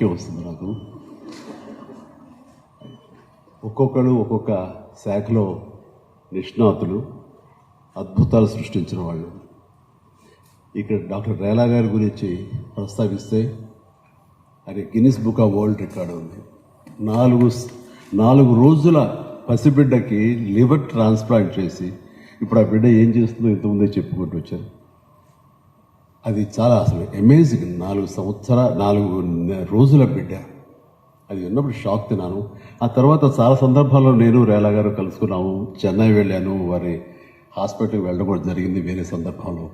Okay వస్తుంది నాకు. ఒక్కొక్కడు ఒక్కొక్క శాఖలో నిష్ణాతులు అద్భుతాలు సృష్టించిన వాళ్ళు. ఇక్కడ డాక్టర్ రేలా గారి గురించి ప్రస్తావిస్తే అది Guinness book of world record ఉంది. నాలుగు నాలుగు రోజుల పసిబిడ్డకి లివర్ ట్రాన్స్ప్లాంట్ చేసి ఇప్పుడు ఆ బిడ్డ ఏం చేస్తుందో ఇంతకుముందే చెప్పుకుంటూ వచ్చారు. అది చాలా అసలు అమేజింగ్ నాలుగు సంవత్సర నాలుగు రోజుల బిడ్డ. అది ఉన్నప్పుడు షాక్ తిన్నాను. ఆ తర్వాత చాలా సందర్భాల్లో నేను రేలా గారు కలుసుకున్నాము. చెన్నై వెళ్ళాను. వారి హాస్పిటల్కి వెళ్ళడం కూడా జరిగింది వేరే సందర్భంలో.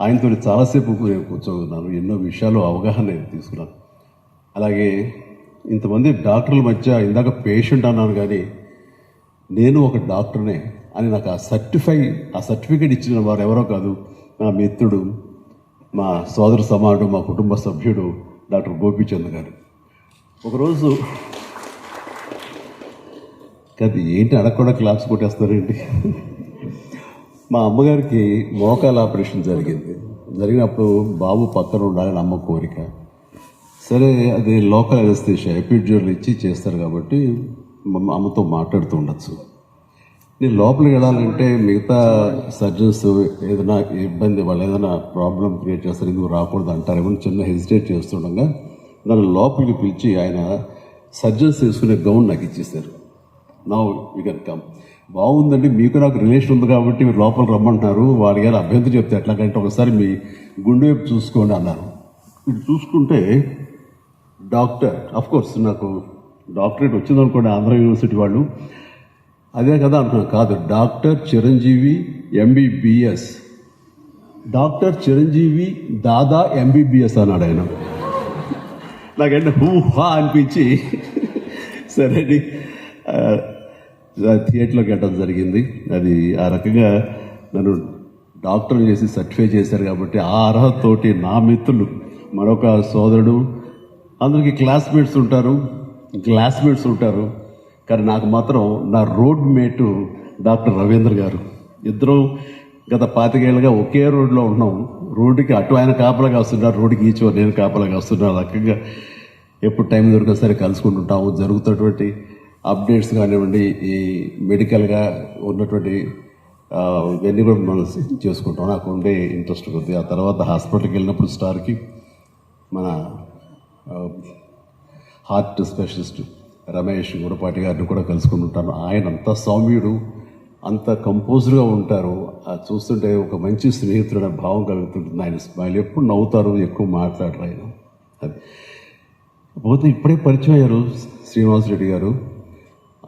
ఆయనతో చాలాసేపు నేను కూర్చోన్నాను. ఎన్నో విషయాలు అవగాహన నేను తీసుకున్నాను. అలాగే ఇంతమంది డాక్టర్ల మధ్య ఇందాక పేషెంట్ అన్నాను కానీ నేను ఒక డాక్టర్నే అని నాకు ఆ సర్టిఫై ఆ సర్టిఫికేట్ ఇచ్చిన వారు ఎవరో కాదు నా మిత్రుడు మా సోదర సమానుడు మా కుటుంబ సభ్యుడు డాక్టర్ గోపీచంద్ గారు. ఒకరోజు కాదు ఏంటి అడగకుండా క్లాప్స్ కొట్టేస్తారండి మా అమ్మగారికి మోకాల ఆపరేషన్ జరిగింది. జరిగినప్పుడు బాబు పక్కన ఉండాలని అమ్మ కోరిక. సరే అది లోకల్ అనస్థేషియా ఎపిడ్యూర్లు ఇచ్చి చేస్తారు కాబట్టి అమ్మతో మాట్లాడుతూ ఉండొచ్చు. నేను లోపలికి వెళ్ళాలంటే మిగతా సర్జన్స్ ఏదైనా ఇబ్బంది వాళ్ళు ఏదైనా ప్రాబ్లం క్రియేట్ చేస్తారు ఎందుకు రాకూడదు అంటారేమో అని చిన్న హెసిటేట్ చేస్తుండగా నన్ను లోపలికి పిలిచి ఆయన సర్జన్స్ వేసుకునే గౌన్ నాకు ఇచ్చేసారు నా యూ కెన్ కమ్ బాగుందండి మీకు నాకు రిలేషన్ ఉంది కాబట్టి మీరు లోపలికి రమ్మంటున్నారు. వాడి గారు అభ్యంతరం చెప్తే ఎట్లాగంటే ఒకసారి మీ గుండె వైపు చూసుకోండి అన్నారు. ఇది చూసుకుంటే డాక్టర్ అఫ్కోర్స్ నాకు డాక్టరేట్ వచ్చిందనుకోండి ఆంధ్ర యూనివర్సిటీ వాళ్ళు. అదే కదా అనుకున్నాను కాదు. Doctor Chiranjeevi MBBS doctor Chiranjeevi దాదా ఎంబీబీఎస్ అన్నాడు ఆయన. నాకంటే హూహా అనిపించి సరే థియేటర్లోకి వెళ్ళడం జరిగింది. అది ఆ రకంగా నన్ను డాక్టర్ చేసి సర్టిఫై చేశారు కాబట్టి ఆ అర్హతతోటి నా మిత్రులు మరొక సోదరుడు అందరికీ క్లాస్మేట్స్ ఉంటారు. క్లాస్మేట్స్ ఉంటారు. కానీ నాకు మాత్రం నా రోడ్ మేటు డాక్టర్ రవీంద్ర గారు. ఇద్దరం గత పాతికేళ్ళుగా ఒకే రోడ్లో ఉన్నాం రోడ్డుకి అటు ఆయన కాపలాగా వస్తున్నారు రోడ్డుకి ఈచో నేను కాపలాగా వస్తున్నాను రకంగా ఎప్పుడు టైం దొరికినా సరే కలుసుకుంటుంటాము. జరుగుతున్నటువంటి అప్డేట్స్ కానివ్వండి ఈ మెడికల్గా ఉన్నటువంటి ఇవన్నీ కూడా మనం చేసుకుంటాం. నాకు ఉండే ఇంట్రెస్ట్ కొద్ది ఆ తర్వాత హాస్పిటల్కి వెళ్ళినప్పుడు స్టార్కి మన హార్ట్ స్పెషలిస్ట్ రమేష్ గురపాటి గారిని కూడా కలుసుకుని ఉంటాను. ఆయన అంత సౌమ్యుడు అంత కంపోజ్డ్గా ఉంటారు. అది చూస్తుంటే ఒక మంచి స్నేహితుడైన భావం కలుగుతుంటుంది. ఆయన స్మైల్ ఎప్పుడు నవ్వుతారు ఎక్కువ మాట్లాడరు ఆయన. అది. పోతే ఇప్పుడే పరిచయం అయ్యారు శ్రీనివాసరెడ్డి గారు.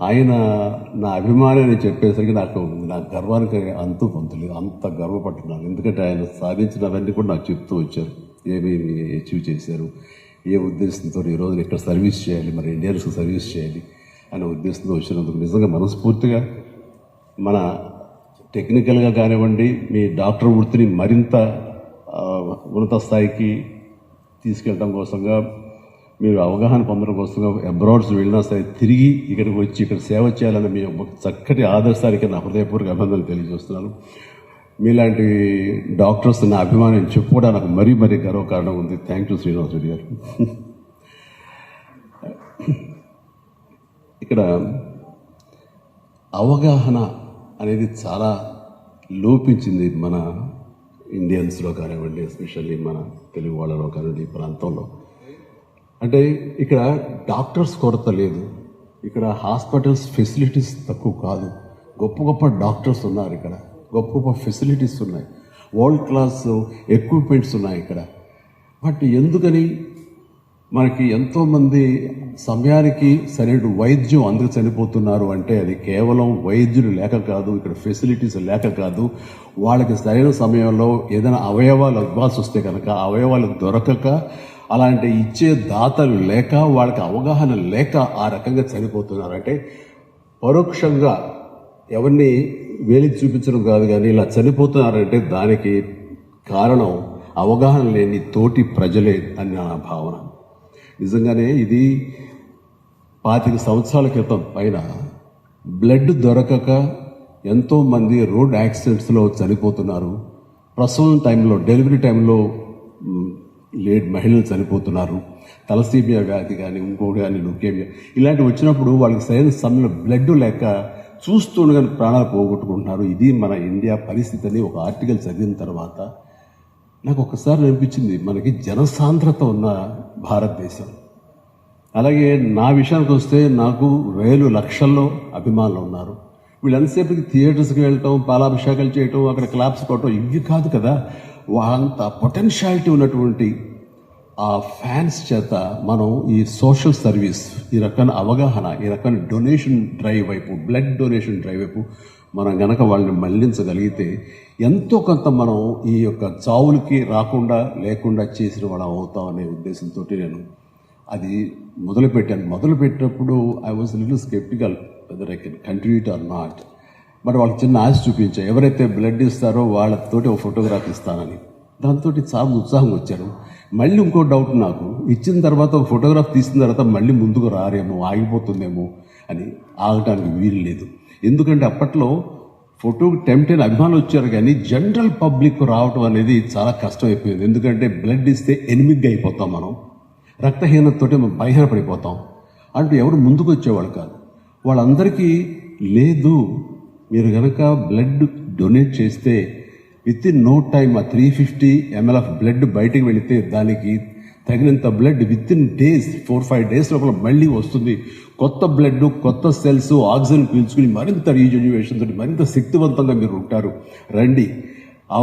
ఆయన నా అభిమాని అని చెప్పేసరికి నాకు నా గర్వానికి అంతు పొందలేదు అంత గర్వపడుతున్నాను. ఎందుకంటే ఆయన సాధించినవన్నీ కూడా నాకు చెప్తూ వచ్చారు. ఏమేమి అచీవ్ చేశారు ఏ ఉద్దేశంతో ఈ రోజు ఇక్కడ సర్వీస్ చేయాలి మరి ఇండియన్స్కి సర్వీస్ చేయాలి అనే ఉద్దేశంతో వచ్చినందుకు నిజంగా మనస్ఫూర్తిగా మన టెక్నికల్గా కానివ్వండి మీ డాక్టర్ వృత్తిని మరింత ఉన్నత స్థాయికి తీసుకెళ్ళడం కోసంగా మీరు అవగాహన పొందడం కోసంగా అబ్రాడ్స్ వెళ్ళినా సరే తిరిగి ఇక్కడికి వచ్చి ఇక్కడ సేవ చేయాలని మీ చక్కటి ఆదర్శానికి నా హృదయపూర్వక అభినందనలు తెలియజేస్తున్నాను. మీలాంటి డాక్టర్స్ నా అభిమానం చెప్పుకోవడానికి మరీ మరీ గర్వకారణం ఉంది. థ్యాంక్ యూ శ్రీనివాస్ రెడ్డి గారు. ఇక్కడ అవగాహన అనేది చాలా లోపించింది మన ఇండియన్స్లో కానివ్వండి ఎస్పెషల్లీ మన తెలుగు వాళ్ళలో కానివ్వండి ఈ ప్రాంతంలో. అంటే ఇక్కడ డాక్టర్స్ కొరత లేదు. ఇక్కడ హాస్పిటల్స్ ఫెసిలిటీస్ తక్కువ కాదు. గొప్ప గొప్ప డాక్టర్స్ ఉన్నారు ఇక్కడ. గొప్ప గొప్ప ఫెసిలిటీస్ ఉన్నాయి. వరల్డ్ క్లాస్ ఎక్విప్మెంట్స్ ఉన్నాయి ఇక్కడ. బట్ ఎందుకని? మనకి ఎంతోమంది సమయానికి సరైన వైద్యం అందరూ చనిపోతున్నారు అంటే అది కేవలం వైద్యులు లేక కాదు ఇక్కడ ఫెసిలిటీస్ లేక కాదు. వాళ్ళకి సరైన సమయంలో ఏదైనా అవయవాలు అవ్వాల్సి వస్తే కనుక అవయవాలు దొరకక అలాంటి ఇచ్చే దాతలు లేక వాళ్ళకి అవగాహన లేక ఆ రకంగా చనిపోతున్నారు. అంటే పరోక్షంగా ఎవరిని వేలికి చూపించడం కాదు కానీ ఇలా చనిపోతున్నారంటే దానికి కారణం అవగాహన లేని తోటి ప్రజలే అని నా భావన. నిజంగానే ఇది పాతిక సంవత్సరాల క్రితం పైన బ్లడ్ దొరకక ఎంతోమంది రోడ్ యాక్సిడెంట్స్లో చనిపోతున్నారు. ప్రసవం టైంలో డెలివరీ టైంలో లేడ్ లేట్ మహిళలు చనిపోతున్నారు. తలసీమియా వ్యాధి కానీ ఇంకోటి కానీ లుకేమియా ఇలాంటివి వచ్చినప్పుడు వాళ్ళకి సరైన సమయంలో బ్లడ్ లేక చూస్తుండగానే ప్రాణాలు పోగొట్టుకుంటున్నారు. ఇది మన ఇండియా పరిస్థితి అని ఒక ఆర్టికల్ చదివిన తర్వాత నాకు ఒకసారి అనిపించింది. మనకి జనసాంద్రత ఉన్న భారతదేశం. అలాగే నా విషయానికి వస్తే నాకు వేలు లక్షల్లో అభిమానులు ఉన్నారు. వీళ్ళంతసేపటికి థియేటర్స్కి వెళ్ళటం పాలాభిషేకాలు చేయటం అక్కడ క్లాప్స్ కొట్టడం ఇవి కాదు కదా. వాళ్ళంత పొటెన్షియాలిటీ ఉన్నటువంటి ఆ ఫ్యాన్స్ చేత మనం ఈ సోషల్ సర్వీస్ ఈ రకమైన అవగాహన ఈ రకమైన డొనేషన్ డ్రైవ్ వైపు బ్లడ్ డొనేషన్ డ్రైవ్ వైపు మనం గనక వాళ్ళని మళ్ళించగలిగితే ఎంతో కొంత మనం ఈ యొక్క చావులకి రాకుండా లేకుండా చేసిన వాళ్ళం అవుతాం అనే ఉద్దేశంతో నేను అది మొదలుపెట్టాను. మొదలుపెట్టినప్పుడు I was little sceptical whether I can continue it or not but వాళ్ళకి చిన్న ఆశ చూపించా. ఎవరైతే బ్లడ్ ఇస్తారో వాళ్ళతోటి ఒక ఫోటోగ్రాఫ్ ఇస్తానని. దాంతో చాలా ఉత్సాహం వచ్చారు. మళ్ళీ ఇంకో డౌట్ నాకు ఇచ్చిన తర్వాత ఫోటోగ్రాఫ్ తీసిన తర్వాత మళ్ళీ ముందుకు రారేమో ఆగిపోతుందేమో అని ఆగటానికి వీలు లేదు. ఎందుకంటే అప్పట్లో ఫోటో టెంప్టెన్ అభిమానులు వచ్చారు కానీ జనరల్ పబ్లిక్ రావటం అనేది చాలా కష్టం అయిపోయింది ఎందుకంటే బ్లడ్ ఇస్తే ఎనిమిగ్గా అయిపోతాం మనం. రక్తహీనతతో మనం భయహీన పడిపోతాం అంటూ ఎవరు ముందుకు వచ్చేవాళ్ళు కాదు. వాళ్ళందరికీ లేదు మీరు కనుక బ్లడ్ డొనేట్ చేస్తే విత్ ఇన్ నో టైమ్ ఆ three fifty ML of blood బయటికి వెళితే దానికి తగినంత blood within days four five days లోపల మళ్ళీ వస్తుంది. కొత్త బ్లడ్ కొత్త సెల్స్ ఆక్సిజన్ పీల్చుకుని మరింత రీజన్యువేషన్ తోటి మరింత శక్తివంతంగా మీరు ఉంటారు. రండి. ఆ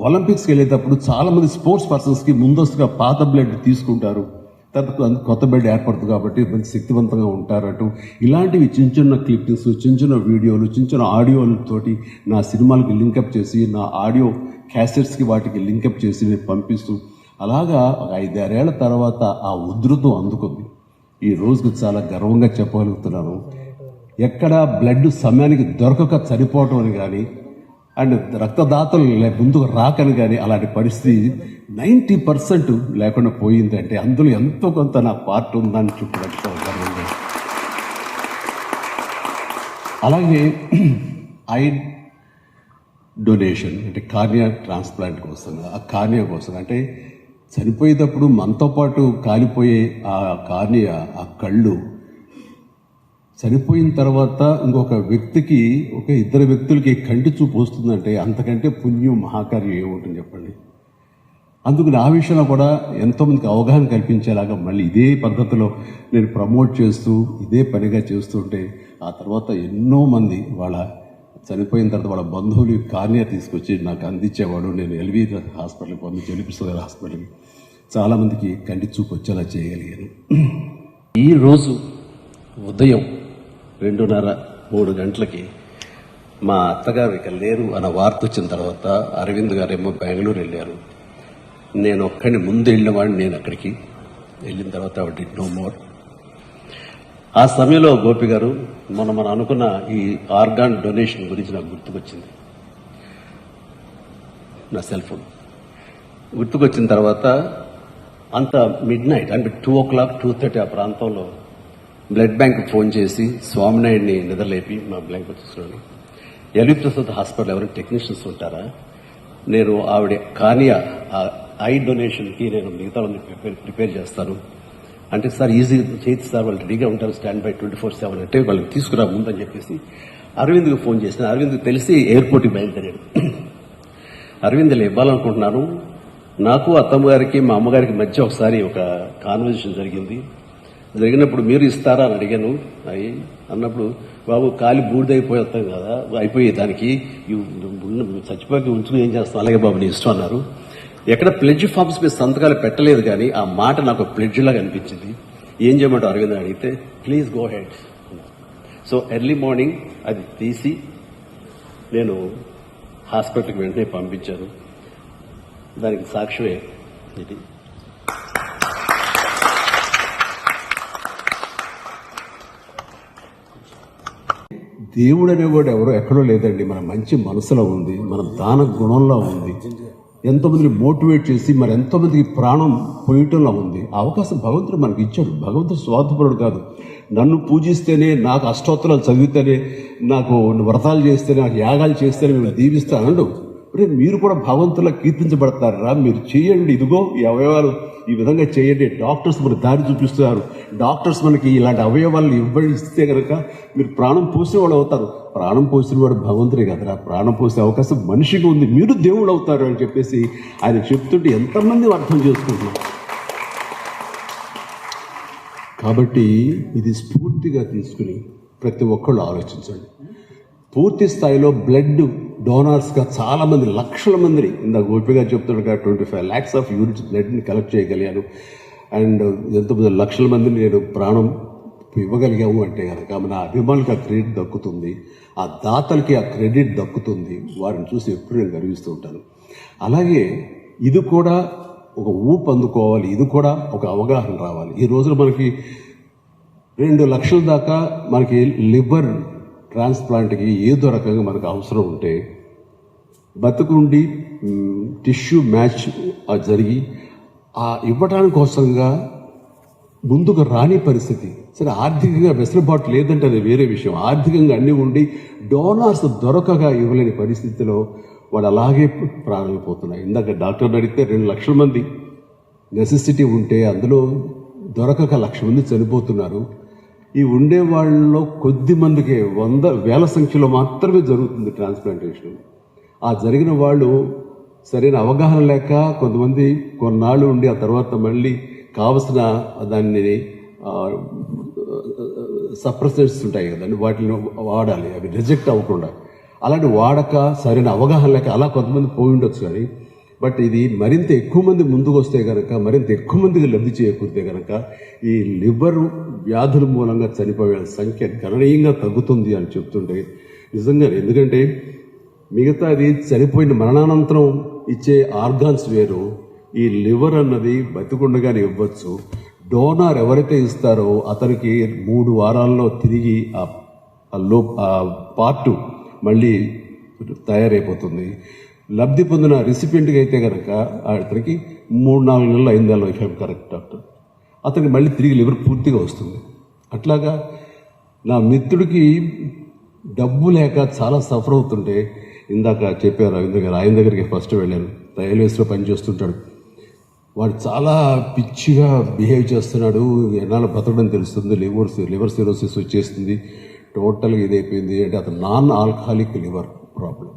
ఒలింపిక్స్కి వెళ్ళేటప్పుడు చాలామంది స్పోర్ట్స్ పర్సన్స్కి ముందస్తుగా పాత బ్లడ్ తీసుకుంటారు. తర్వాత కొత్త బ్లడ్ ఏర్పడుతుంది కాబట్టి మంచి శక్తివంతంగా ఉంటారట. ఇలాంటివి చిన్న చిన్న క్లిప్పింగ్స్ చిన్న చిన్న వీడియోలు చిన్న చిన్న ఆడియోలతోటి నా సినిమాలకి లింకప్ చేసి నా ఆడియో క్యాసెట్స్కి వాటికి లింకప్ చేసి నేను పంపిస్తూ అలాగా ఒక ఐదారేళ్ళ తర్వాత ఆ ఉధృతం అందుకుంది. ఈ రోజుకి చాలా గర్వంగా చెప్పగలుగుతున్నాను. ఎక్కడ బ్లడ్ సమయానికి దొరకక చనిపోవటం అని కానీ అండ్ రక్తదాతలు లే- ముందుకు రాకని కానీ అలాంటి పరిస్థితి నైంటీ పర్సెంట్ లేకుండా పోయిందంటే అందులో ఎంతో కొంత నా పార్ట్ ఉందని చూపడం అలాగే ఐ డొనేషన్ అంటే కార్నియా ట్రాన్స్ప్లాంట్ కోసం ఆ కార్నియా కోసం అంటే చనిపోయేటప్పుడు మనతో పాటు కాలిపోయే ఆ కార్నియా ఆ కళ్ళు చనిపోయిన తర్వాత ఇంకొక వ్యక్తికి ఒక ఇద్దరు వ్యక్తులకి కంటి చూపు వస్తుందంటే అంతకంటే పుణ్యం మహాకార్యం ఏముంటుంది చెప్పండి? అందుకు నా విషయంలో కూడా ఎంతోమందికి అవగాహన కల్పించేలాగా మళ్ళీ ఇదే పద్ధతిలో నేను ప్రమోట్ చేస్తూ ఇదే పనిగా చేస్తుంటే ఆ తర్వాత ఎన్నో మంది వాళ్ళ చనిపోయిన తర్వాత వాళ్ళ బంధువులు కార్నియా తీసుకొచ్చి నాకు అందించేవాడు. నేను ఎల్వి హాస్పిటల్కి పంపించి ఎలిపిస్తుంది హాస్పిటల్కి చాలామందికి కంటి చూపు వచ్చేలా చేయగలిగాను. ఈరోజు ఉదయం రెండున్నర మూడు గంటలకి మా అత్తగారు ఇక లేరు అన్న వార్త వచ్చిన తర్వాత అరవింద్ గారేమో బెంగళూరు వెళ్ళారు. నేను ఒక్కడిని ముందు వెళ్ళిన వాడిని నేను అక్కడికి. వెళ్ళిన తర్వాత ఆవిడ నో మోర్ ఆ సమయంలో గోపి గారు మనం మనం అనుకున్న ఈ ఆర్గాన్ డొనేషన్ గురించి నాకు గుర్తుకొచ్చింది. నా సెల్ ఫోన్. గుర్తుకొచ్చిన తర్వాత అంత మిడ్ నైట్ అంటే two o'clock two thirty ఆ ప్రాంతంలో బ్లడ్ బ్యాంక్ ఫోన్ చేసి స్వామినాయుడిని నిద్రలేపి మా బ్యాంక్ వచ్చేస్తున్నాను ఎల్వి ప్రసాద్ హాస్పిటల్ ఎవరైనా టెక్నీషియన్స్ ఉంటారా? నేను ఆవిడ కానియా ఆ ఐ డొనేషన్కి నేను మిగతా ప్రిపేర్ ప్రిపేర్ చేస్తాను. అంటే సార్ ఈజీ చేతి సార్ వాళ్ళు రెడీగా ఉంటారు stand by twenty four seven. అంటే వాళ్ళకి తీసుకురా ముందని చెప్పేసి అరవింద్కి ఫోన్ చేసిన. అరవింద్కి తెలిసి ఎయిర్పోర్ట్కి బయలుదేరాడు. అరవింద్లు ఇవ్వాలనుకుంటున్నాను. నాకు అత్తమ్మ గారికి మా అమ్మగారికి మధ్య ఒకసారి ఒక కాన్వర్జేషన్ జరిగింది. జరిగినప్పుడు మీరు ఇస్తారా అని అడిగాను. అయ్యి అన్నప్పుడు బాబు కాలి బూడిదైపోతాం కదా అయిపోయే దానికి. చచ్చిపోయి ఉంచుకుని ఏం చేస్తాం అలాగే బాబు నీ ఇష్టం అన్నారు. ఎక్కడ ప్లెడ్జ్ ఫామ్స్ మీద సంతకాలు పెట్టలేదు కానీ ఆ మాట నాకు ప్లెడ్జ్ లాగా అనిపించింది. ఏం చేయమంటారు అరవింద్ అడిగితే please go ahead so early morning అది తీసి నేను హాస్పిటల్కి వెంటనే పంపించాను. దానికి సాక్ష్యమే ఇది. దేవుడు అనేవాడు ఎవరో ఎక్కడో లేదండి. మన మంచి మనసులో ఉంది మన దాన గుణంలో ఉంది. ఎంతోమందిని మోటివేట్ చేసి మరి ఎంతోమందికి ప్రాణం పోయటంలో ఉంది. అవకాశం భగవంతుడు మనకి ఇచ్చాడు. భగవంతుడు స్వార్థపరుడు కాదు. నన్ను పూజిస్తేనే నాకు అష్టోత్తరాలు చదివితేనే నాకు వ్రతాలు చేస్తేనే నాకు యాగాలు చేస్తేనే మేము దీవిస్తానండు రే మీరు కూడా భగవంతులా కీర్తించబడతారా? మీరు చేయండి. ఇదిగో ఈ అవయవాలు ఈ విధంగా చేయండి. డాక్టర్స్ మనకు దారి చూపిస్తున్నారు. డాక్టర్స్ మనకి ఇలాంటి అవయవాలను ఇవ్వడిస్తే కనుక మీరు ప్రాణం పోసిన అవుతారు. ప్రాణం పోసిన వాడు భగవంతుడే కదరా. ప్రాణం పోసే అవకాశం మనిషికి ఉంది. మీరు దేవుడు అవుతారు అని చెప్పేసి ఆయన చెప్తుంటే ఎంతమంది అర్థం చేసుకుంటున్నారు? కాబట్టి ఇది స్ఫూర్తిగా తీసుకుని ప్రతి ఒక్కళ్ళు ఆలోచించండి. పూర్తి స్థాయిలో బ్లడ్ డోనార్స్గా చాలామంది లక్షల మందిని ఇందాక గోపిగా చెప్తుండగా twenty five lakhs of units బ్లడ్ని collect చేయగలిగాను. అండ్ ఎంతమంది లక్షల మందిని నేను ప్రాణం ఇవ్వగలిగాము అంటే కనుక మన అభిమానులకి ఆ క్రెడిట్ దక్కుతుంది. ఆ దాతలకి ఆ క్రెడిట్ దక్కుతుంది. వారిని చూసి ఎప్పుడు నేను గర్విస్తూ ఉంటాను. అలాగే ఇది కూడా ఒక ఊపు అందుకోవాలి. ఇది కూడా ఒక అవగాహన రావాలి. ఈ రోజున మనకి రెండు లక్షల దాకా మనకి లివర్ ట్రాన్స్ప్లాంట్కి ఏదో రకంగా మనకు అవసరం ఉంటే బతుకుండి టిష్యూ మ్యాచ్ జరిగి ఆ ఇవ్వడానికి కోసంగా ముందుకు రాని పరిస్థితి. సరే ఆర్థికంగా వెసులుబాటు లేదంటే అది వేరే విషయం. ఆర్థికంగా అన్నీ ఉండి డోనార్స్ దొరకగా ఇవ్వలేని పరిస్థితిలో వాడు అలాగే ప్రాణాలు పోతున్నాయి ఇందాక డాక్టర్ అడిగితే రెండు లక్షల మంది నెసెసిటీ ఉంటే అందులో దొరకక లక్ష మంది చనిపోతున్నారు. ఈ ఉండే వాళ్ళలో కొద్ది మందికి వంద వేల సంఖ్యలో మాత్రమే జరుగుతుంది ట్రాన్స్ప్లాంటేషన్. ఆ జరిగిన వాళ్ళు సరైన అవగాహన లేక కొంతమంది కొన్నాళ్ళు ఉండి ఆ తర్వాత మళ్ళీ కావలసిన దాన్ని సప్రెసెంట్స్ ఉంటాయి కదండి వాటిని వాడాలి. అవి రిజెక్ట్ అవ్వకుండా. అలాంటి వాడక సరైన అవగాహన లేక అలా కొంతమంది పోయి ఉండొచ్చు కానీ బట్ ఇది మరింత ఎక్కువ మంది ముందుకు వస్తే కనుక మరింత ఎక్కువ మందికి లబ్ధి చేకూరితే కనుక ఈ లివర్ వ్యాధుల మూలంగా చనిపోయే సంఖ్య గణనీయంగా తగ్గుతుంది అని చెప్తుంటే నిజంగా ఎందుకంటే మిగతాది చనిపోయిన మరణానంతరం ఇచ్చే ఆర్గాన్స్ వేరు ఈ లివర్ అన్నది బతికుండగానే ఇవ్వచ్చు. డోనార్ ఎవరైతే ఇస్తారో అతనికి మూడు వారాల్లో తిరిగి ఆ లో ఆ పార్టు మళ్ళీ తయారైపోతుంది. లబ్ధి పొందిన రిసిపియంట్కి అయితే కనుక అతనికి మూడు నాలుగు నెలలు ఐదు నెలలు ఇఫ్ కరెక్ట్ డాక్టర్. అతనికి మళ్ళీ తిరిగి లివర్ పూర్తిగా వస్తుంది. అట్లాగా నా మిత్రుడికి డబ్బు లేక చాలా సఫర్ అవుతుంటే ఇందాక చెప్పారు రవీంద్ర గారు ఆయన దగ్గరికి ఫస్ట్ వెళ్ళాను. రైల్వేస్లో పనిచేస్తుంటాడు. వాడు చాలా పిచ్చిగా బిహేవ్ చేస్తున్నాడు. ఎన్నాళ్ళు బ్రతకడం తెలుస్తుంది. లివర్ లివర్ సిరోసిస్ వచ్చేస్తుంది. టోటల్గా ఇదైపోయింది. అంటే అతను నాన్ ఆల్కహాలిక్ లివర్ ప్రాబ్లం.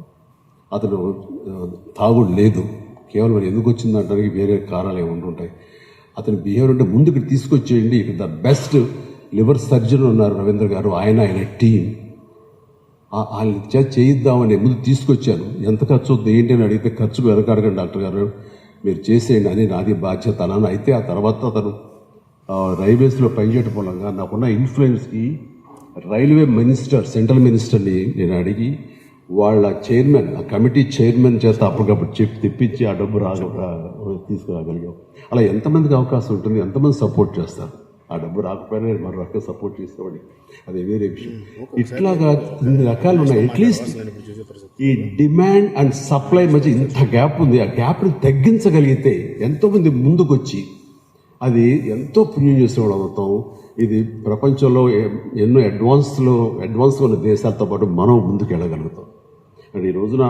అతను తాగుడు లేదు. కేవలం మరి ఎందుకు వచ్చిందంటానికి వేరే కారణాలు ఏమి ఉంటుంటాయి అతని బిహేవియర్ అంటే ముందుకు తీసుకొచ్చేయండి. ఇక్కడ ద బెస్ట్ లివర్ సర్జన్ ఉన్నారు రవీంద్ర గారు. ఆయన ఆయన టీం ఆయన చేయిద్దామని ముందు తీసుకొచ్చాను. ఎంత ఖర్చు అవుతుంది ఏంటి అని అడిగితే ఖర్చుకు వెనకాడకండి డాక్టర్ గారు. మీరు చేసేయండి. అని నాది బాధ్యత అని అయితే ఆ తర్వాత అతను రైల్వేస్లో పనిచేయటం మూలంగా నాకున్న ఇన్ఫ్లుయెన్స్కి రైల్వే మినిస్టర్ సెంట్రల్ మినిస్టర్ని నేను అడిగి వాళ్ళ చైర్మన్ ఆ కమిటీ చైర్మన్ చేత అప్పటికప్పుడు చెప్పి తెప్పించి ఆ డబ్బు రాగ తీసుకురాగలిగాం. అలా ఎంతమందికి అవకాశం ఉంటుంది ఎంతమంది సపోర్ట్ చేస్తారు? ఆ డబ్బు రాకపోయినా మరో రకంగా సపోర్ట్ చేసేవాడి అది వేరే విషయం. ఇట్లాగా ఇన్ని రకాలు ఉన్నాయి. అట్లీస్ట్ ఈ డిమాండ్ అండ్ సప్లై మధ్య ఇంత గ్యాప్ ఉంది. ఆ గ్యాప్ని తగ్గించగలిగితే ఎంతోమంది ముందుకొచ్చి అది ఎంతో పుణ్యం చేసేవాడు అవుతాం ఇది ప్రపంచంలో ఎన్నో అడ్వాన్స్లో అడ్వాన్స్గా ఉన్న దేశాలతో పాటు మనం ముందుకు వెళ్ళగలుగుతాం అండ్ ఈ రోజున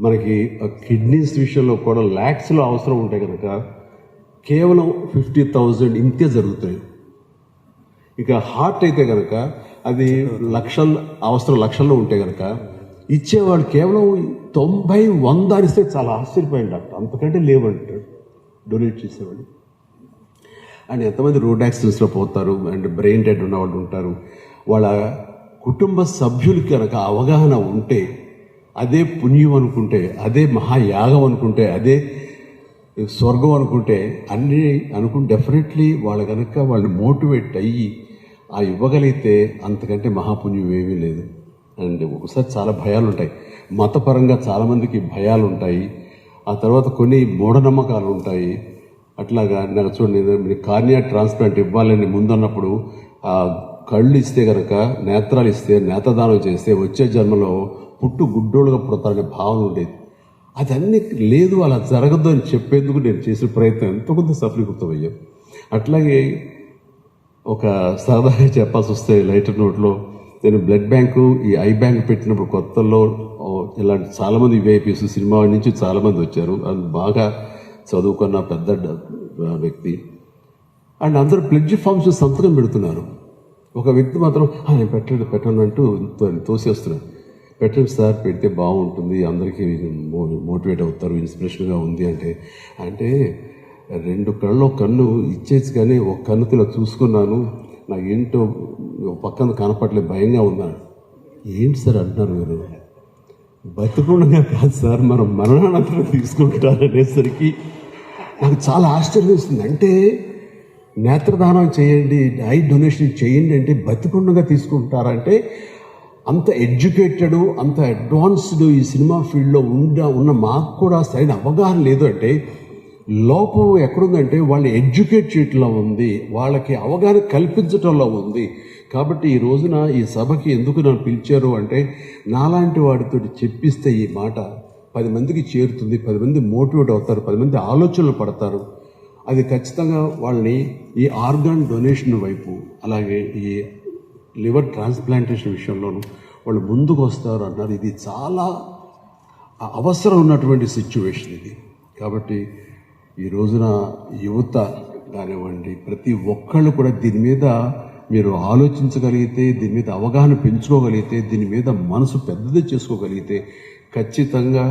మనకి కిడ్నీస్ విషయంలో కూడా ల్యాక్స్లో అవసరం ఉంటే కనుక కేవలం ఫిఫ్టీ థౌజండ్ ఇంతే జరుగుతాయి. ఇక హార్ట్ అయితే కనుక అది లక్షల అవసరం లక్షల్లో ఉంటే కనుక ఇచ్చేవాళ్ళు కేవలం తొంభై వంద అనిస్తే చాలా ఆశ్చర్యపోయింది డాక్టర్. అంతకంటే లేవంటాడు డొనేట్ చేసేవాడు. అండ్ ఎంతమంది రోడ్ యాక్సిడెంట్స్లో పోతారు అండ్ బ్రెయిన్ డెడ్ ఉన్నవాళ్ళు ఉంటారు. వాళ్ళ కుటుంబ సభ్యులకి కనుక అవగాహన ఉంటే అదే పుణ్యం అనుకుంటే అదే మహాయాగం అనుకుంటే అదే స్వర్గం అనుకుంటే అన్నీ అనుకుంటే డెఫినెట్లీ వాళ్ళు కనుక వాళ్ళు మోటివేట్ అయ్యి ఆ ఇవ్వగలిగితే అంతకంటే మహాపుణ్యం ఏమీ లేదు. అండ్ ఒకసారి చాలా భయాలు ఉంటాయి మతపరంగా చాలామందికి భయాలు ఉంటాయి ఆ తర్వాత కొన్ని మూఢనమ్మకాలు ఉంటాయి అట్లాగా నాకు చూడండి మీరు కార్నియా ట్రాన్స్ప్లాంట్ ఇవ్వాలని ముందన్నప్పుడు కళ్ళు ఇస్తే కనుక నేత్రాలు ఇస్తే నేత్రదానం చేస్తే వచ్చే జన్మలో పుట్టు గుడ్డోళ్ళుగా పుడతారనే భావన ఉండేది. అదన్నీ లేదు అలా జరగదు అని చెప్పేందుకు నేను చేసిన ప్రయత్నం ఎంతో కొంత సఫలీకృతమయ్యాం. అట్లాగే ఒక సరదాగా చెప్పాల్సి వస్తే లైటర్ నోట్లో నేను బ్లడ్ బ్యాంకు ఈ ఐ బ్యాంక్ పెట్టినప్పుడు కొత్తలో ఇలాంటి చాలామంది విఐపీస్ సినిమా నుంచి చాలామంది వచ్చారు. అది బాగా చదువుకున్న పెద్ద వ్యక్తి. అండ్ అందరూ ప్లెడ్జ్ ఫామ్స్ సంతకం పెడుతున్నారు. ఒక వ్యక్తి మాత్రం నేను పెట్టండి పెట్టండి అంటూ తో- పెట్టండి సార్ పెడితే బాగుంటుంది అందరికీ మోటివేట్ అవుతారు ఇన్స్పిరేషన్గా ఉంది అంటే అంటే రెండు కళ్ళు కన్ను ఇచ్చేసి కానీ ఒక కన్నుతో ఇలా చూసుకున్నాను నాకు ఏంటో పక్కన కనపట్లే భయంగా ఉన్నాను. ఏంటి సార్ అంటున్నారు మీరు? బతుకుండగా కాదు సార్ మనం మరణానంతరం తీసుకుంటారనేసరికి నాకు చాలా ఆశ్చర్యం వేస్తుంది అంటే నేత్రదానం చేయండి ఐ డొనేషన్ చేయండి అంటే బతికుండగా తీసుకుంటారంటే అంత ఎడ్యుకేటెడ్ అంత అడ్వాన్స్డ్ ఈ సినిమా ఫీల్డ్లో ఉండ ఉన్న మాకు కూడా సరైన అవగాహన లేదు అంటే లోపం ఎక్కడుందంటే వాళ్ళని ఎడ్యుకేట్ చేయటంలో ఉంది వాళ్ళకి అవగాహన కల్పించటంలో ఉంది. కాబట్టి ఈ రోజున ఈ సభకి ఎందుకు నన్ను పిలిచారు అంటే నాలాంటి వాడితో చెప్పిస్తే ఈ మాట పది మందికి చేరుతుంది పది మంది మోటివేట్ అవుతారు పది మంది ఆలోచనలు పడతారు. అది ఖచ్చితంగా వాళ్ళని ఈ ఆర్గాన్ డొనేషన్ వైపు అలాగే ఈ లివర్ ట్రాన్స్ప్లాంటేషన్ విషయంలోనూ వాళ్ళు ముందుకు వస్తారు అన్నారు. ఇది చాలా అవసరం ఉన్నటువంటి సిచ్యువేషన్ ఇది. కాబట్టి ఈ రోజున యువత కానివ్వండి ప్రతి ఒక్కళ్ళు కూడా దీని మీద మీరు ఆలోచించగలిగితే దీని మీద అవగాహన పెంచుకోగలిగితే దీని మీద మనసు పెద్దది చేసుకోగలిగితే ఖచ్చితంగా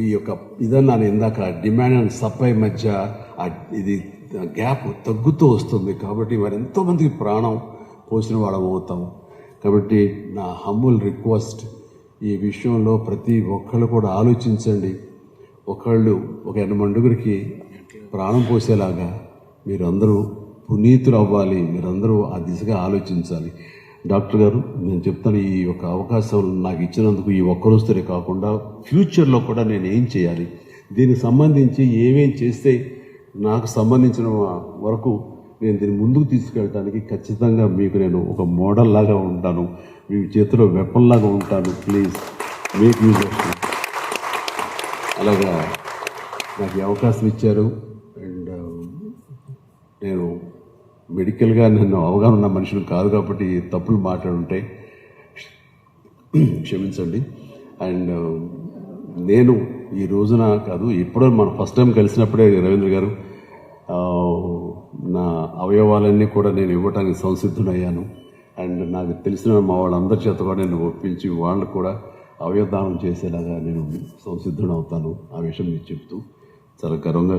ఈ యొక్క ఇదన్నాను ఇందాక డిమాండ్ అండ్ సప్లై మధ్య ఇది గ్యాప్ తగ్గుతూ వస్తుంది కాబట్టి మరి ఎంతోమందికి ప్రాణం పోసిన వాళ్ళం అవుతాం. కాబట్టి నా హమ్ముల్ రిక్వెస్ట్ ఈ విషయంలో ప్రతి ఒక్కళ్ళు కూడా ఆలోచించండి. ఒకళ్ళు ఒక ఎనమండుగురికి ప్రాణం పోసేలాగా మీరందరూ పునీతులు అవ్వాలి. మీరందరూ ఆ దిశగా ఆలోచించాలి. డాక్టర్ గారు నేను చెప్తాను ఈ యొక్క అవకాశం నాకు ఇచ్చినందుకు ఈ ఒక్కరోజుతోనే కాకుండా ఫ్యూచర్లో కూడా నేను ఏం చేయాలి? దీనికి సంబంధించి ఏమేం చేస్తే నాకు సంబంధించిన వరకు నేను దీన్ని ముందుకు తీసుకెళ్ళడానికి ఖచ్చితంగా మీకు నేను ఒక మోడల్ లాగా ఉంటాను. మీ చేతిలో వెపన్ లాగా ఉంటాను ప్లీజ్. మేక్ యూజ్ అలాగా నాకు అవకాశం ఇచ్చారు. అండ్ నేను మెడికల్గా నన్ను అవగాహన ఉన్న మనుషులు కాదు కాబట్టి తప్పులు మాట్లాడుంటాయి క్షమించండి. అండ్ నేను ఈ రోజున కాదు ఎప్పుడో మనం ఫస్ట్ టైం కలిసినప్పుడే రవీంద్ర గారు నా అవయవాలన్నీ కూడా నేను ఇవ్వటానికి సంసిద్ధునయ్యాను అండ్ నాకు తెలిసిన మా వాళ్ళందరి చేత కూడా నేను ఒప్పించి వాళ్ళు కూడా అవయవదానం చేసేలాగా నేను సంసిద్ధుడవుతాను. ఆ విషయం మీకు చెప్తూ చాలా గర్వంగా